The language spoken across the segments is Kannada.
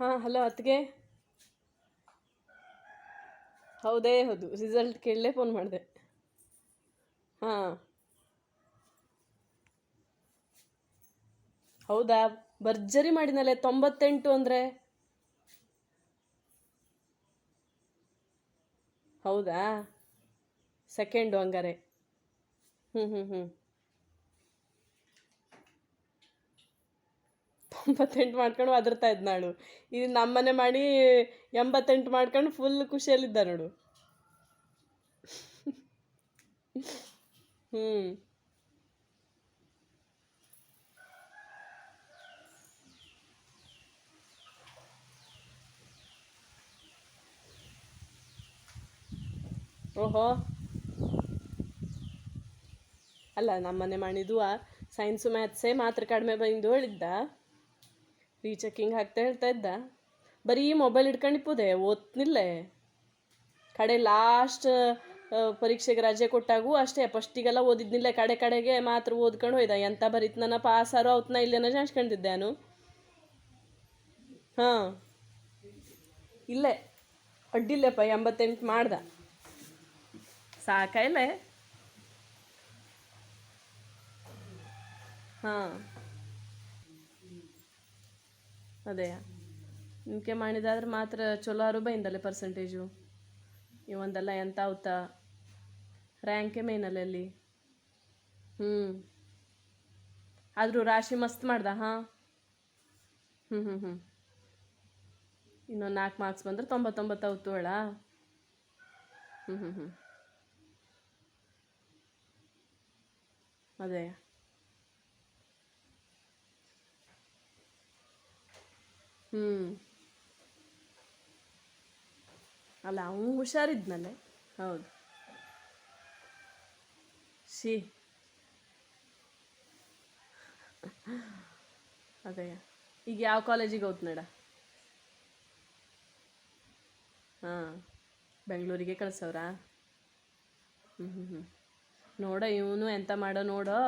ಹಾಂ, ಹಲೋ, ಅತ್ತಿಗೆ. ಹೌದೇ, ಹೌದು. ರಿಸಲ್ಟ್ ಕೇಳಲೇ ಫೋನ್ ಮಾಡಿದೆ. ಹಾಂ. ಹೌದಾ? ಭರ್ಜರಿ ಮಾಡಿನಲ್ಲೇ ತೊಂಬತ್ತೆಂಟು ಅಂದರೆ? ಹೌದಾ? ಸೆಕೆಂಡು ಹಂಗಾರೆ. ಹ್ಞೂ ಹ್ಞೂ ಹ್ಞೂ ತೊಂಬತ್ತೆಂಟು ಮಾಡ್ಕೊಂಡು ಅದರ್ತಾ ಇದ್ದ ನಾಳು. ಇದು ನಮ್ಮನೆ ಮಾಡಿ ಎಂಬತ್ತೆಂಟು ಮಾಡ್ಕೊಂಡು ಫುಲ್ ಖುಷಿಯಲ್ಲಿದ್ದ ನೋಡು. ಹ್ಞೂ ಓಹೋ. ಅಲ್ಲ ನಮ್ಮನೆ ಮಾಡಿದುವ ಸೈನ್ಸು ಮ್ಯಾಥ್ಸೇ ಮಾತ್ರ ಕಡಿಮೆ ಬಂದು ಹೇಳಿದ್ದ. ರೀಚೆಕಿಂಗ್ ಹಾಕ್ತಾ ಹೇಳ್ತಾ ಇದ್ದ. ಬರೀ ಮೊಬೈಲ್ ಹಿಡ್ಕೊಂಡಿಪ್ಪುದೆ ಓದ್ನಿಲ್ಲೇ. ಕಡೆ ಲಾಸ್ಟ್ ಪರೀಕ್ಷೆಗೆ ರಜೆ ಕೊಟ್ಟಾಗೂ ಅಷ್ಟೇ ಫಸ್ಟಿಗೆಲ್ಲ ಓದಿದ್ನಿಲ್ಲ, ಕಡೆ ಕಡೆಗೆ ಮಾತ್ರ ಓದ್ಕೊಂಡು ಹೋಯ್ದ. ಎಂತ ಬರೀತ್ ನನ್ನ ಪಾಸಾರು ಅವತ್ನ ಇಲ್ಲೇನ ಜಾಣಿಸ್ಕೊಂಡಿದ್ದೆ ನಾನು. ಹಾಂ. ಇಲ್ಲೇ, ಅಡ್ಡಿಲ್ಲಪ್ಪ, ಎಂಬತ್ತೆಂಟು ಮಾಡ್ದ. ಸಾಕಾಯಿಲ್ಲ ಹಾಂ. ಅದೇ. ನಿಮ್ಗೆ ಮಾಡಿದಾದ್ರೆ ಮಾತ್ರ ಚಲೋ ಅರು ಬೈಂದಲ್ಲೇ ಪರ್ಸೆಂಟೇಜು ಇವೊಂದೆಲ್ಲ ಎಂತ ಅವತ್ತ ರ್ಯಾಂಕೇ ಮೇನಲ್ಲ ಅಲ್ಲಿ ಹ್ಞೂ ಆದರೂ ರಾಶಿ ಮಸ್ತ್ ಮಾಡ್ದ, ಹಾಂ? ಹ್ಞೂ ಹ್ಞೂ ಹ್ಞೂ ಇನ್ನೊಂದು ನಾಲ್ಕು ಮಾರ್ಕ್ಸ್ ಬಂದ್ರೆ ತೊಂಬತ್ತೊಂಬತ್ತು ಅವತ್ತು ಹೇಳ? ಹ್ಞೂ ಹ್ಞೂ ಹ್ಞೂ ಅದೇ. ಹ್ಞೂ ಅಲ್ಲ ಅವನು ಹುಷಾರಿದ್ನಲ್ಲೇ? ಹೌದು. ಶಿ ಅದೇ ಈಗ ಯಾವ ಕಾಲೇಜಿಗೆ ಹೋತ್ ನಡ ಹಾಂ ಬೆಂಗಳೂರಿಗೆ ಕಳ್ಸವ್ರಾ? ಹ್ಞೂ ಹ್ಞೂ ಹ್ಞೂ ನೋಡ ಇವನು ಎಂತ ಮಾಡೋ ನೋಡೋ.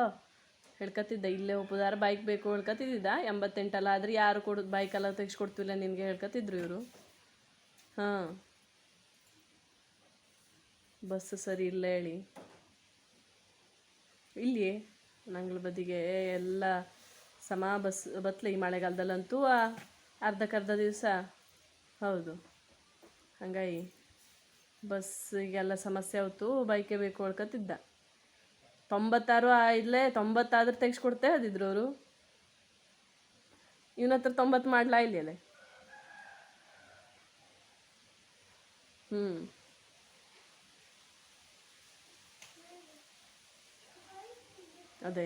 ಹೇಳ್ಕತ್ತಿದ್ದ, ಇಲ್ಲೇ ಒಪ್ಪುದಾರ ಬೈಕ್ ಬೇಕು ಹೇಳ್ಕತ್ತಿದ್ದ, ಎಂಬತ್ತೆಂಟಲ್ಲ, ಆದ್ರೆ ಯಾರು ಕೊಡೋದು ಬೈಕೆಲ್ಲ ತೆಗಿಸ್ಕೊಡ್ತಿಲ್ಲ ನಿನಗೆ ಹೇಳ್ಕತ್ತಿದ್ರು ಇವರು. ಹಾಂ. ಬಸ್ ಸರಿ ಇಲ್ಲ ಹೇಳಿ. ಇಲ್ಲಿ ನಂಗ್ಳ ಬದಿಗೆ ಎಲ್ಲ ಸಮ ಬಸ್, ಬತ್ಲೆ ಈ ಮಳೆಗಾಲದಲ್ಲಂತೂ ಅರ್ಧಕ್ಕರ್ಧ ದಿವಸ. ಹೌದು. ಹಂಗಾಗಿ ಬಸ್ಸಿಗೆಲ್ಲ ಸಮಸ್ಯೆ ಆಯ್ತು ಬೈಕೇ ಬೇಕು ಹೇಳ್ಕತ್ತಿದ್ದ. ತೊಂಬತ್ತಾರು ಇಲ್ಲೇ ತೊಂಬತ್ತಾದ್ರೆ ತೆಗಿಸ್ಕೊಡ್ತೇ ಅದಿದ್ರು ಅವರು ಇವನ ಹತ್ರ ತೊಂಬತ್ತು ಮಾಡ್ಲಾ ಇಲ್ಲೇ ಹ್ಞೂ ಅದೇ.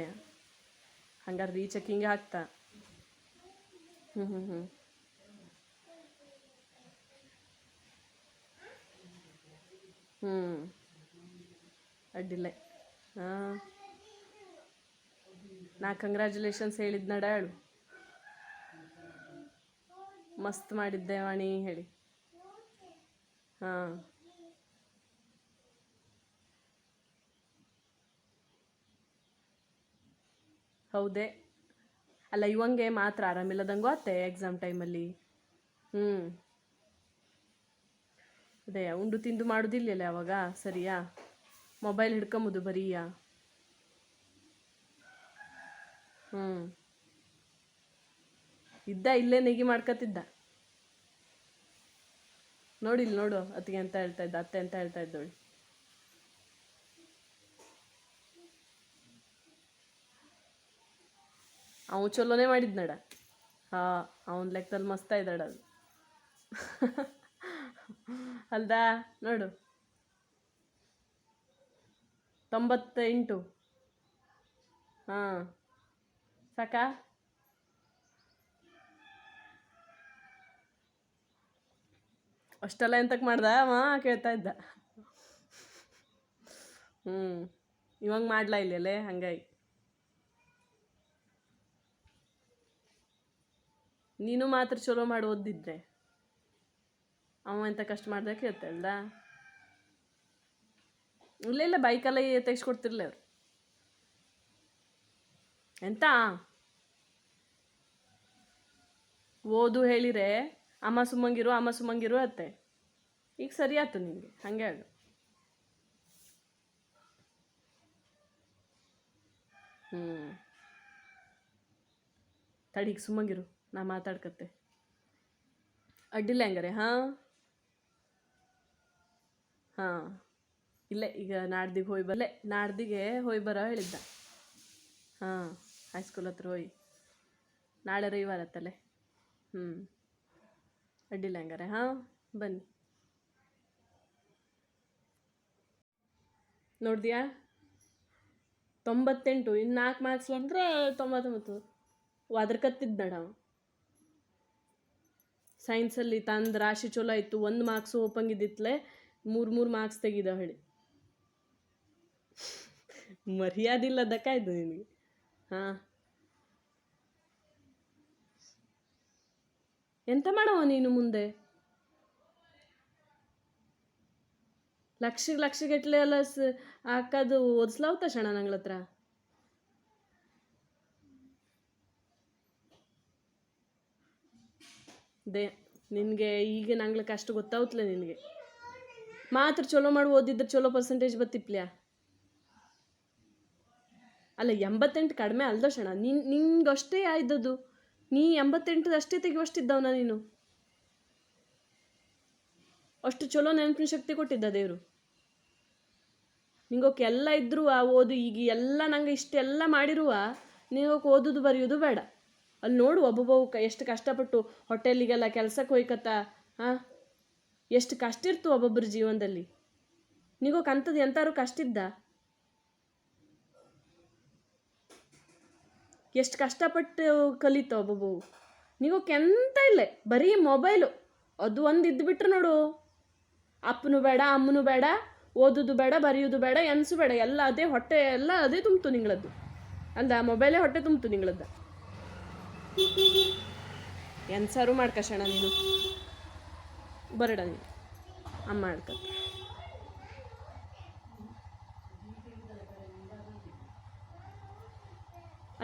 ಹಂಗಾರೆ ರೀಚೆಕಿಂಗ್ ಹಾಕ್ತಾ. ಹ್ಞೂ ಹ್ಞೂ ಹ್ಞೂ ಹ್ಞೂ ಅಡ್ಡಿಲ್ಲ. ಹಾಂ. ನಾ ಕಂಗ್ರ್ಯಾಚುಲೇಷನ್ಸ್ ನಡ ಹೇಳು. ಮಸ್ತ್ ಮಾಡಿದ್ದೆ ವಾಣಿ, ಹೇಳಿ. ಹಾಂ. ಹೌದೇ. ಅಲ್ಲ, ಇವಂಗೆ ಮಾತ್ರ ಆರಾಮಿಲ್ಲದಂಗೂ ಆತೆ ಎಕ್ಸಾಮ್ ಟೈಮಲ್ಲಿ ಹ್ಞೂ ಅದೇ, ಉಂಡು ತಿಂದು ಮಾಡೋದಿಲ್ಲ ಅವಾಗ? ಸರಿಯಾ? ಮೊಬೈಲ್ ಹಿಡ್ಕೊಂಬುದು ಬರೀಯಾ ಹ್ಞೂ ಇದ್ದ ಇಲ್ಲೇ ನೆಗಿ ಮಾಡ್ಕತ್ತಿದ್ದ. ನೋಡಿಲ್ ನೋಡು ಅತ್ತಿಗೆ ಅಂತ ಹೇಳ್ತಾ ಇದ್ದ, ಅತ್ತೆ ಅಂತ ಹೇಳ್ತಾ ಇದ್ದವಳು ಅವನು ಚಲೋನೇ ಮಾಡಿದ್ನಡ ಹಾ, ಅವನ ಲೆಕ್ಕದಲ್ಲಿ ಮಸ್ತ ಇದ್ದಾಡ ಅಲ್ದಾ, ನೋಡು. ತೊಂಬತ್ತೆಂಟು. ಹಾಂ. ಸಾಕಾ? ಅಷ್ಟೆಲ್ಲ ಎಂತಕ್ಕೆ ಮಾಡ್ದ? ಮಾ ಕೇಳ್ತಾ ಇದ್ದ. ಹ್ಞೂ ಇವಾಗ ಮಾಡ್ಲಾ ಇಲ್ಲಲೇ? ಹಂಗಾಗಿ. ನೀನು ಮಾತ್ರ ಚಲೋ ಮಾಡಿ ಓದಿದ್ರೆ ಅವ ಎಂತ ಕಷ್ಟ ಮಾಡ್ದೆ ಕೇಳ್ತಾಳ್ದ ಇಲ್ಲ ಇಲ್ಲ ಬೈಕಲ್ಲ ತೆಗಿಸ್ಕೊಡ್ತಿರ್ಲಿ ಅವ್ರು. ಎಂತ? ಓದು ಹೇಳಿರೆ, ಅಮ್ಮ ಸುಮ್ಮಂಗಿರು ಅಮ್ಮ ಸುಮ್ಮಂಗಿರು ಅತ್ತೆ. ಈಗ ಸರಿ ಆಯ್ತು ನಿಮಗೆ ಹಂಗೆ ಆಗ. ಹ್ಞೂ ತಡಿಗೆ ಸುಮ್ಮಂಗಿರು, ನಾ ಮಾತಾಡ್ಕತ್ತೆ. ಅಡ್ಡಿಲ್ಲ ಹಂಗಾರೆ, ಹಾಂ? ಹಾಂ. ಇಲ್ಲೇ ಈಗ ನಾಡ್ದಿಗೆ ಹೋಯ್ ಬರಲೇ ನಾಡ್ದಿಗೆ ಹೋಯ್ ಬರ ಹೇಳಿದ್ದ. ಹಾಂ ಹೈಸ್ಕೂಲ್ ಹತ್ರ ಹೋಯ್. ನಾಳೆ ರವಿವಾರ ತಲೆ ಹ್ಞೂ ಅಡ್ಡಿಲ್ಲ ಹಂಗಾರೆ, ಹಾಂ, ಬನ್ನಿ. ನೋಡಿದ್ಯಾ? ತೊಂಬತ್ತೆಂಟು ಇನ್ನು ನಾಲ್ಕು ಮಾರ್ಕ್ಸ್ ಬಂದರೆ ತೊಂಬತ್ತೊಂಬತ್ತು. ಕತ್ತಿದ್ದ ನಾವು ಸೈನ್ಸಲ್ಲಿ ತಂದು ರಾಶಿ ಚಲೋ ಆಯಿತು, ಒಂದು ಮಾರ್ಕ್ಸು ಓಪಂಗಿದ್ದಿತ್ಲೆ ಮೂರು ಮೂರು ಮಾರ್ಕ್ಸ್ ತೆಗಿದ ಹೇಳಿ ಮರ್ಯಾದಿಲ್ಲದಕ್ಕಾಯ್ತು ನಿನಗೆ. ಹಾ. ಎಂತ ಮಾಡವ ನೀನು ಮುಂದೆ? ಲಕ್ಷ ಲಕ್ಷಗಟ್ಲೆ ಎಲ್ಲ ಹಾಕೋದು ಓದಿಸ್ಲಾವ್ತ ಶಣ ನಂಗಳ ಹತ್ರ? ದೇ, ನಿನಗೆ ಈಗ ನಂಗ್ಲಕ್ಕೆ ಅಷ್ಟು ಗೊತ್ತಾವತ್ಲೆ ನಿನಗೆ. ಮಾತ್ರ ಚಲೋ ಮಾಡಿ, ಓದಿದ್ರೆ ಚಲೋ ಪರ್ಸೆಂಟೇಜ್ ಬತ್ತಿಪ್ಲ್ಯಾ ಅಲ್ಲ, ಎಂಬತ್ತೆಂಟು ಕಡಿಮೆ ಅಲ್ದೋ ಶಣ ನಿನ್ ನಿಂಗಷ್ಟೇ ಆಯ್ದದು. ನೀ ಎಂಬತ್ತೆಂಟು ಅಷ್ಟೇ ತೆಗೆಯುವಷ್ಟಿದ್ದವನ ನೀನು. ಅಷ್ಟು ಚಲೋ ನೆನಪಿನ ಶಕ್ತಿ ಕೊಟ್ಟಿದ್ದ ದೇವರು. ನಿಂಗೋಕೆ ಎಲ್ಲ ಇದ್ದರೂ ಆ ಓದು ಈಗ ಎಲ್ಲ ನಂಗೆ ಇಷ್ಟೆಲ್ಲ ಮಾಡಿರುವ ನಿಂಗೋಕೆ ಓದೋದು ಬರೆಯೋದು ಬೇಡ. ಅಲ್ಲಿ ನೋಡು ಒಬ್ಬೊಬ್ಬವು ಕ, ಎಷ್ಟು ಕಷ್ಟಪಟ್ಟು ಹೋಟೆಲಿಗೆಲ್ಲ ಕೆಲ್ಸಕ್ಕೆ ಹೋಯ್ಕತ್ತ ಹಾಂ ಎಷ್ಟು ಕಷ್ಟ ಇರ್ತು ಒಬ್ಬೊಬ್ಬರ ಜೀವನದಲ್ಲಿ. ನೀಗೋಕೆ ಅಂಥದ್ದು ಎಂಥಾರು ಕಷ್ಟ ಎಷ್ಟು ಕಷ್ಟಪಟ್ಟು ಕಲಿತಾವ ಒಬ್ಬೊಬ್ಬು ನೀವು ಕೆಂತ ಇಲ್ಲ ಬರೀ ಮೊಬೈಲು. ಅದು ಒಂದು ಇದ್ದುಬಿಟ್ರೆ ನೋಡು. ಅಪ್ಪನು ಬೇಡ, ಅಮ್ಮನು ಬೇಡ, ಓದೋದು ಬೇಡ, ಬರೆಯೋದು ಬೇಡ, ಎನ್ಸು ಬೇಡ, ಎಲ್ಲ ಅದೇ ಹೊಟ್ಟೆ, ಎಲ್ಲ ಅದೇ ತುಂಬ್ತು ನಿಂಗಳದ್ದು. ಅಂದ, ಮೊಬೈಲೇ ಹೊಟ್ಟೆ ತುಂಬ್ತು ನಿಂಗಳದ್ದ. ಎನ್ಸಾರು ಮಾಡ್ಕಶಣ ನೀನು. ಬರಡ ನೀನು. ಅಮ್ಮ ಮಾಡ್ಕ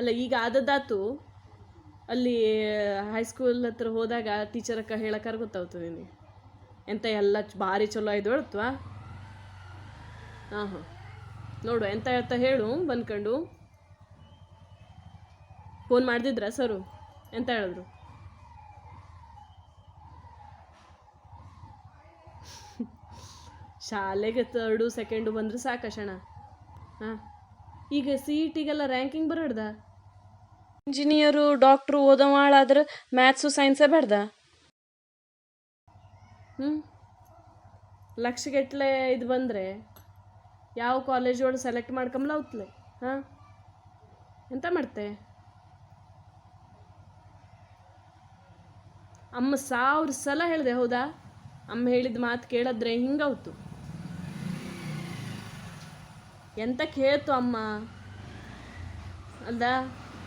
ಅಲ್ಲ, ಈಗ ಆದದ್ದಾತು, ಅಲ್ಲಿ ಹೈಸ್ಕೂಲ್ ಹತ್ರ ಹೋದಾಗ ಟೀಚರ್ ಅಕ್ಕ ಹೇಳಕ್ಕಾರ ಗೊತ್ತಾಗ್ತದೆ ನಿನಗೆ? ಎಂತ ಎಲ್ಲ ಭಾರಿ ಚಲೋ ಆಯ್ದು ಹೇಳ್ತ್ವಾ? ಹಾಂ ಹಾಂ. ನೋಡು, ಎಂತ ಹೇಳ್ತಾ ಹೇಳು, ಬಂದ್ಕೊಂಡು. ಫೋನ್ ಮಾಡಿದ್ರ ಸರು? ಎಂತ ಹೇಳಿದ್ರು? ಶಾಲೆಗೆ ತರ್ಡು ಸೆಕೆಂಡು ಬಂದ್ರೆ ಸಾಕಶಣ ಹಾಂ. ಈಗ ಸಿ ಇ ಟಿಗೆಲ್ಲ ರ್ಯಾಂಕಿಂಗ್ ಬರಡ್ದ? ಇಂಜಿನಿಯರು, ಡಾಕ್ಟ್ರು ಓದೋವಾಳಾದ್ರೆ ಮ್ಯಾಥ್ಸು, ಸೈನ್ಸೇ ಬೇಡ್ದ? ಹ್ಞೂ ಲಕ್ಷಗಟ್ಲೆ ಇದು ಬಂದರೆ ಯಾವ ಕಾಲೇಜ್ ಒಳಗೆ ಸೆಲೆಕ್ಟ್ ಮಾಡ್ಕೊಂಬಲ ಅವತ್ಲೆ ಹಾಂ? ಎಂತ ಮಾಡ್ತೆ? ಅಮ್ಮ ಸಾವಿರ ಸಲ ಹೇಳಿದೆ, ಹೌದಾ? ಅಮ್ಮ ಹೇಳಿದ ಮಾತು ಕೇಳಿದ್ರೆ ಹಿಂಗೌತು ಎಂತ ಕೇಳ್ತು ಅಮ್ಮ? ಅಲ್ದ?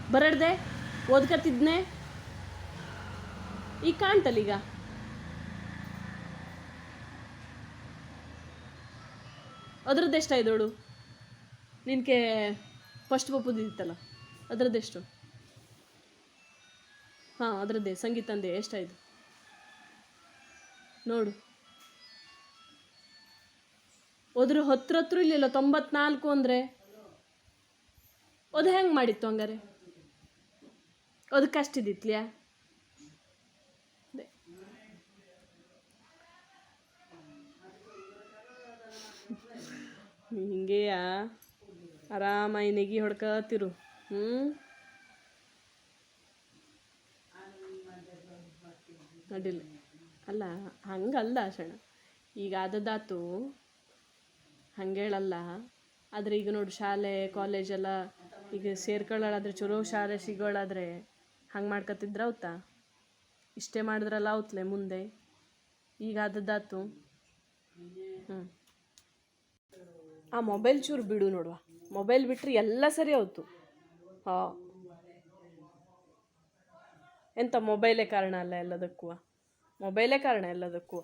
ಬರಡ್ದೆ, ಓದ್ಕತ್ತಿದ್ನೆ. ಈಗ ಕಾಣ್ತಲ್ಲ ಈಗ ಅದ್ರದ್ದು ಎಷ್ಟಾಯ್ದೋಳು ನಿನಗೆ ಫಸ್ಟ್ ಪಪ್ಪುದಿತ್ತಲ್ಲ ಅದರದ್ದೆಷ್ಟು? ಹಾಂ, ಅದರದ್ದೇ ಸಂಗೀತ ಅಂದೆ ಎಷ್ಟಾಯಿತು ನೋಡು. ಹೋದ್ರೆ ಹತ್ರ ಹತ್ರ ಇಲ್ಲಿಲ್ಲ ತೊಂಬತ್ನಾಲ್ಕು ಅಂದರೆ ಅದು ಹೆಂಗೆ ಮಾಡಿತ್ತು ಹಂಗಾರೆ? ಅದು ಅಷ್ಟಿದ್ದಿತ್ಲಿಯಾ ಹಿಂಗೆಯ ಆರಾಮಾಗಿ ನೆಗಿ ಹೊಡ್ಕತ್ತಿರು. ಹ್ಞೂ ಅಡ್ಡಿಲ್ಲ ಅಲ್ಲ, ಹಂಗಲ್ಲ ಶಣ ಈಗ ಆದದ್ದಾತು ಹಂಗೇಳಲ್ಲ ಆದರೆ ಈಗ ನೋಡು, ಶಾಲೆ ಕಾಲೇಜೆಲ್ಲ ಈಗ ಸೇರ್ಕೊಳ್ಳೋಳಾದ್ರೆ ಚಲೋ ಶಾಲೆ ಸಿಗೋಳಾದ್ರೆ ಹಂಗೆ ಮಾಡ್ಕೊತಿದ್ರ ಅವತ್ತ? ಇಷ್ಟೇ ಮಾಡಿದ್ರಲ್ಲ ಅವತ್ಲೆ ಮುಂದೆ? ಈಗ ಆದದ್ದಾತು ಹ್ಞೂ ಆ ಮೊಬೈಲ್ ಚೂರು ಬಿಡು ನೋಡುವ. ಮೊಬೈಲ್ ಬಿಟ್ಟರೆ ಎಲ್ಲ ಸರಿ ಅವತ್ತು ಹಾ. ಎಂತ ಮೊಬೈಲೇ ಕಾರಣ ಅಲ್ಲ ಎಲ್ಲದಕ್ಕೂ? ಮೊಬೈಲೇ ಕಾರಣ ಎಲ್ಲದಕ್ಕೂ?